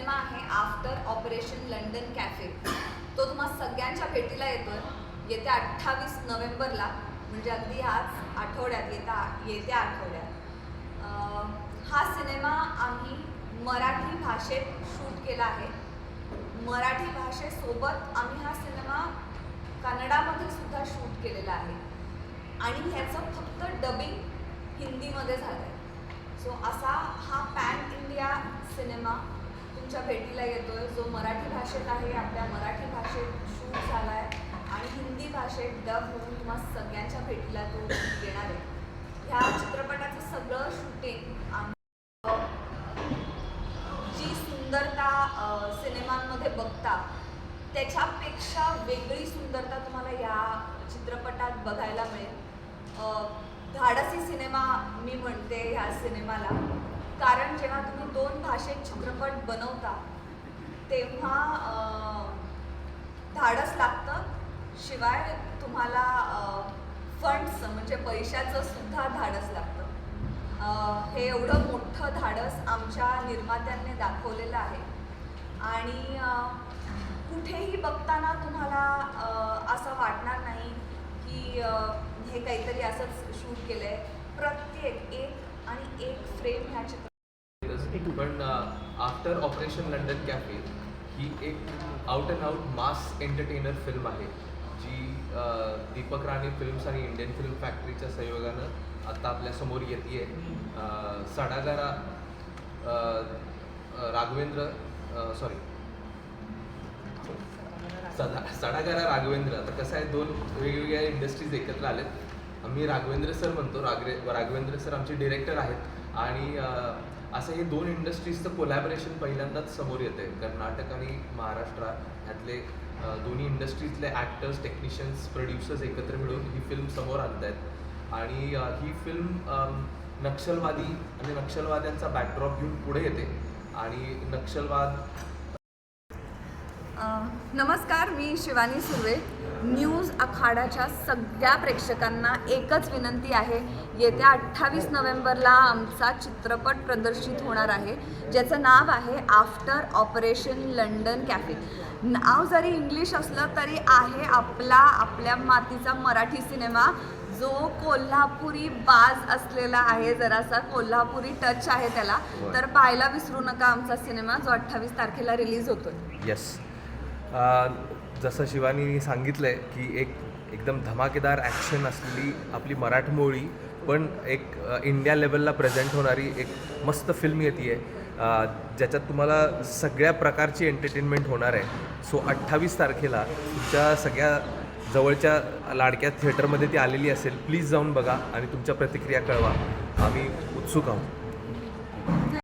Cinema आहे after operation London cafe. तो तुम्हा सगळ्यांच्या भेटीला येतोय. येत्या अठ्ठावीस नोव्हेंबरला म्हणजे अगदी ह्याच आठवड्यात येत्या येत्या आठवड्यात. हा सिनेमा आम्ही मराठी भाषेत शूट केला आहे. मराठी भाषेसोबत आम्ही हा सिनेमा कन्नडामध्ये सुद्धा शूट केलेला आहे. आणि ह्याचं फक्त डबिंग हिंदीमध्ये झालं आहे सो असा हा पॅन इंडिया सिनेमा तुमच्या भेटीला येतोय. जो मराठी भाषेत आहे आपल्या मराठी भाषेत शूट झाला आहे आणि हिंदी भाषेत डब होऊन तुम्हाला सगळ्यांच्या भेटीला तो येणार आहे. ह्या चित्रपटाचं सगळं शूटिंग आम्ही जी सुंदरता सिनेमांमध्ये बघता त्याच्यापेक्षा वेगळी सुंदरता तुम्हाला या चित्रपटात बघायला मिळेल. धाडसी सिनेमा मी म्हणते ह्या सिनेमाला. कारण जेव्हा तुम्ही दोन भाषेत चित्रपट बनवता तेव्हा धाडस लागतं. शिवाय तुम्हाला फंड्स म्हणजे पैशाचं सुद्धा धाडस लागतं. हे एवढं मोठं धाडस आमच्या निर्मात्यांनी दाखवलेलं आहे. आणि कुठेही बघताना तुम्हाला असं वाटणार नाही की हे काहीतरी असंच शूट केलं आहे प्रत्येक एक आणि एक फ्रेम ह्या चित्र आफ्टर ऑपरेशन लंडन कॅफे ही एक out and out mass entertainer film आहे जी दीपक राणे फिल्म्स आणि इंडियन फिल्म फॅक्टरीच्या सहयोगानं आता आपल्यासमोर येते आहे सडागारा राघवेंद्र सॉरी सदा सडागारा राघवेंद्र. आता कसं आहे दोन वेगवेगळ्या इंडस्ट्रीज एकत्र आलेत. आम्ही राघवेंद्र सर म्हणतो राघवे राघवेंद्र सर आमचे डिरेक्टर आहेत. आणि असं हे दोन इंडस्ट्रीजचं कोलॅबरेशन पहिल्यांदाच समोर येते कर्नाटक आणि महाराष्ट्र ह्यातले दोन्ही इंडस्ट्रीजले ॲक्टर्स टेक्निशियन्स प्रोड्युसर्स एकत्र मिळून ही फिल्म समोर आणत आहेत आणि ही फिल्म नक्षलवादी आणि नक्षलवाद्यांचा बॅकड्रॉप घेऊन पुढे येते. आणि नक्षलवाद नमस्कार मी शिवानी सुर्वे. न्यूज आखाडाच्या सगळ्या प्रेक्षकांना एकच विनंती आहे. येत्या अठ्ठावीस नोव्हेंबरला आमचा चित्रपट प्रदर्शित होणार आहे ज्याचं नाव आहे आफ्टर ऑपरेशन लंडन कॅफे नाव जरी इंग्लिश असलं तरी आहे आपला आपल्या मातीचा मराठी सिनेमा. जो कोल्हापुरी बाज असलेला आहे जरासा कोल्हापुरी टच आहे त्याला. तर पाहायला विसरू नका आमचा सिनेमा जो अठ्ठावीस तारखेला रिलीज होतोय. येस जसं शिवानीने सांगितलं आहे की एक एकदम धमाकेदार ॲक्शन असलेली आपली मराठमोळी पण एक इंडिया लेवलला प्रेझेंट होणारी एक मस्त फिल्म येते आहे ज्याच्यात तुम्हाला सगळ्या प्रकारची एंटरटेनमेंट होणार आहे. सो अठ्ठावीस तारखेला तुमच्या सगळ्या जवळच्या लाडक्या थिएटरमध्ये ती आलेली असेल प्लीज जाऊन बघा आणि तुमच्या प्रतिक्रिया कळवा. आम्ही उत्सुक आहोत.